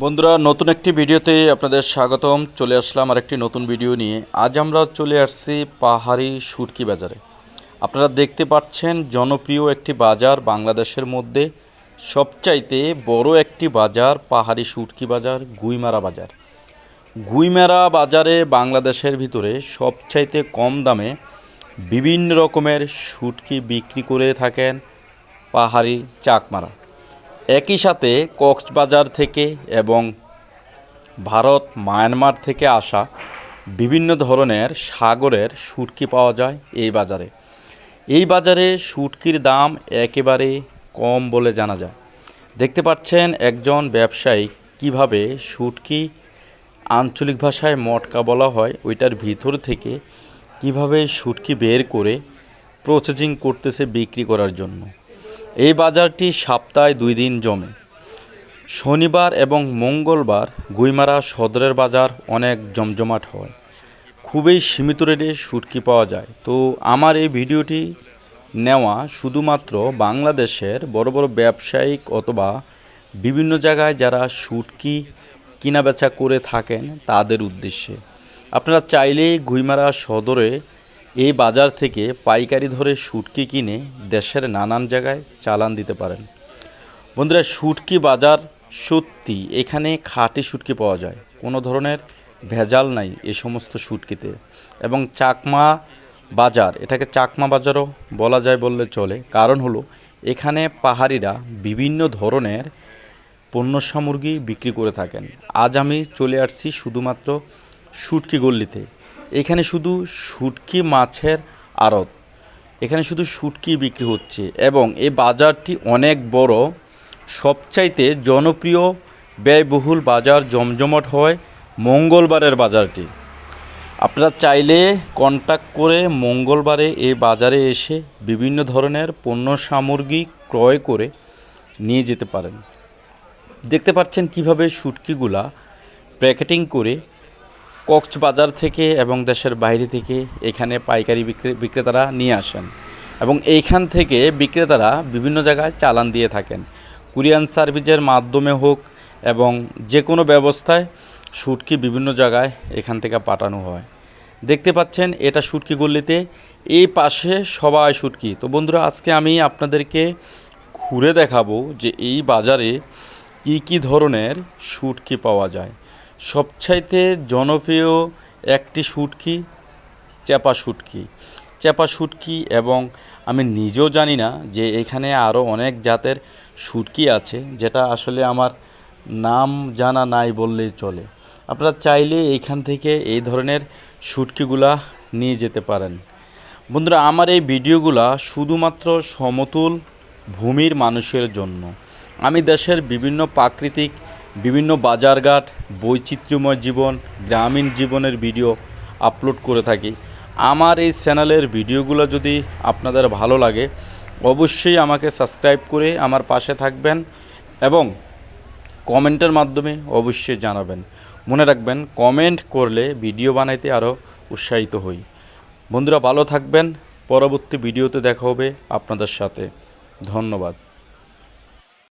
বন্ধুরা, নতুন একটি ভিডিওতে আপনাদের স্বাগতম। চলে আসলাম আর একটি নতুন ভিডিও নিয়ে। আজ আমরা চলে আসছি পাহাড়ি সুটকি বাজারে। আপনারা দেখতে পাচ্ছেন জনপ্রিয় একটি বাজার বাংলাদেশের মধ্যে। সবচাইতে বড় একটি বাজার পাহাড়ি সুটকি বাজার, গুইমারা বাজার। গুইমেরা বাজারে বাংলাদেশের ভিতরে সবচাইতে কম দামে বিভিন্ন রকমের শুটকি বিক্রি করে থাকেন পাহাড়ি চাকমারা। একই সাথে কক্সবাজার থেকে এবং ভারত, মায়ানমার থেকে আসা বিভিন্ন ধরনের সাগরের শুটকি পাওয়া যায় এই বাজারে। এই বাজারে শুটকির দাম একেবারে কম বলে জানা যায়। দেখতে পাচ্ছেন একজন ব্যবসায়ী কীভাবে শুটকি আঞ্চলিক ভাষায় মটকা বলা হয়, ওইটার ভিতর থেকে কীভাবে শুটকি বের করে প্রসেসিং করতেছে বিক্রি করার জন্য। এই বাজারটি সপ্তাহে দুই দিন জমে। শনিবার এবং মঙ্গলবার গুইমারা সদরের বাজার অনেক জমজমাট হয়। খুবই সীমিত রেটে শুটকি পাওয়া যায়। তো আমার এই ভিডিওটি নেওয়া শুধুমাত্র বাংলাদেশের বড় বড় ব্যবসায়িক অথবা বিভিন্ন জায়গায় যারা শুটকি কেনাবেচা করে থাকেন তাদের উদ্দেশ্যে। আপনারা চাইলেই গুইমারা সদরে এই বাজার থেকে পাইকারি ধরে শুটকি কিনে দেশের নানান জায়গায় চালান দিতে পারেন। বন্ধুরা, শুটকি বাজার সত্যি এখানে খাঁটি শুটকি পাওয়া যায়। কোনো ধরনের ভেজাল নাই এ সমস্ত শুটকিতে। এবং চাকমা বাজার, এটাকে চাকমা বাজারও বলা যায় বললে চলে। কারণ হলো, এখানে পাহাড়িরা বিভিন্ন ধরনের পণ্য সামগ্রী বিক্রি করে থাকেন। আজ আমি চলে আসছি শুধুমাত্র শুটকি গল্লিতে। এখানে শুধু শুটকি মাছের আড়ত। এখানে শুধু শুটকি বিক্রি হচ্ছে এবং এই বাজারটি অনেক বড়। সবচাইতে জনপ্রিয় ব্যয়বহুল বাজার জমজমট হয় মঙ্গলবারের বাজারটি। আপনারা চাইলে কন্ট্যাক্ট করে মঙ্গলবারে এই বাজারে এসে বিভিন্ন ধরনের পণ্য সামগ্রী ক্রয় করে নিয়ে যেতে পারেন। দেখতে পাচ্ছেন কীভাবে শুটকিগুলা প্যাকেটিং করে কক্সবাজার থেকে এবং দেশের বাইরে থেকে এখানে পাইকারি বিক্রে- বিক্রেতারা নিয়ে আসেন। এবং এইখান থেকে বিক্রেতারা বিভিন্ন জায়গায় চালান দিয়ে থাকেন। কুরিয়ান সার্ভিসের মাধ্যমে হোক এবং যে কোনো ব্যবস্থায় শুটকি বিভিন্ন জায়গায় এখান থেকে পাঠানো হয়। দেখতে পাচ্ছেন, এটা শুটকি গল্লিতে এই পাশে সবাই শুটকি তো বন্ধুরা, আজকে আমি আপনাদেরকে ঘুরে দেখাবো যে এই বাজারে কি কি ধরনের শুটকি পাওয়া যায়। সবচাইতে জনপ্রিয় একটি শুটকি, চ্যাপা শুটকি। চ্যাপা শুটকি এবং আমি নিজেও জানি না যে এখানে আরও অনেক জাতের শুটকি আছে, যেটা আসলে আমার নাম জানা নাই বললেই চলে। আপনারা চাইলে এইখান থেকে এই ধরনের শুটকিগুলা নিয়ে যেতে পারেন। বন্ধুরা, আমার এই ভিডিওগুলা শুধুমাত্র সমতুল ভূমির মানুষের জন্য। আমি দেশের বিভিন্ন প্রাকৃতিক বিভিন্ন বাজারঘাট, বৈচিত্র্যময় জীবন, গ্রামীণ জীবনের ভিডিও আপলোড করে থাকি। আমার এই চ্যানেলের ভিডিওগুলো যদি আপনাদের ভালো লাগে, অবশ্যই আমাকে সাবস্ক্রাইব করে আমার পাশে থাকবেন এবং কমেন্টের মাধ্যমে অবশ্যই জানাবেন। মনে রাখবেন কমেন্ট করলে ভিডিও বানাইতে আরও উৎসাহিত হই। বন্ধুরা, ভালো থাকবেন। পরবর্তী ভিডিওতে দেখা হবে আপনাদের সাথে। ধন্যবাদ।